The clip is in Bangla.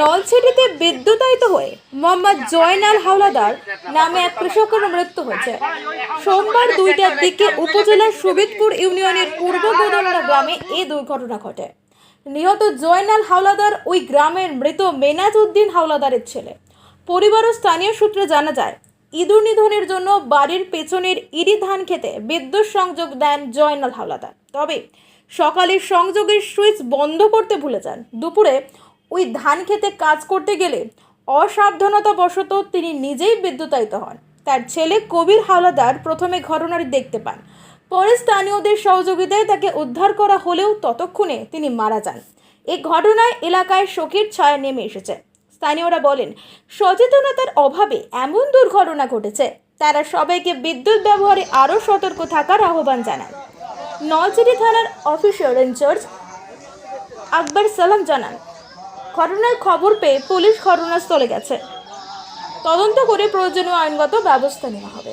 নলছিটিতে বিদ্যুতায়িত হয়ে মোহাম্মদ জয়নাল হাওলাদার নামে এক কৃষকের মৃত্যু হয়েছে। সোমবার দুইটার দিকে উপজেলার সুবিদপুর ইউনিয়নের পূর্ব গোদলনা গ্রামে এই দুর্ঘটনা ঘটে। নিহত জয়নাল হাওলাদার ওই গ্রামের মৃত মেনাজ উদ্দিন হাওলাদারের ছেলে। পরিবার ও স্থানীয় সূত্রে জানা যায়, ইঁদুর নিধনের জন্য বাড়ির পেছনের ইরি ধান খেতে বিদ্যুৎ সংযোগ দেন জয়নাল হাওলাদার। তবে সকালে সংযোগের সুইচ বন্ধ করতে ভুলে যান। দুপুরে ওই ধান খেতে কাজ করতে গেলে অসাবধানতাবশত তিনি নিজেই বিদ্যুতায়িত হন। তার ছেলে কবির হাওলাদার প্রথমে ঘটনাটি দেখতে পান। পরে স্থানীয়দের সহযোগিতায় তাকে উদ্ধার করা হলেও ততক্ষণে তিনি মারা যান। এই ঘটনায় এলাকায় শোকের ছায়া নেমে এসেছে। স্থানীয়রা বলেন, সচেতনতার অভাবে এমন দুর্ঘটনা ঘটেছে। তারা সবাইকে বিদ্যুৎ ব্যবহারে আরও সতর্ক থাকার আহ্বান জানান নলছিটি থানার অফিসার ইনচার্জ আকবর সালাম জানান ঘটনার খবর পেয়ে পুলিশ ঘটনাস্থলে গেছে। তদন্ত করে প্রয়োজনীয় আইনগত ব্যবস্থা নেওয়া হবে।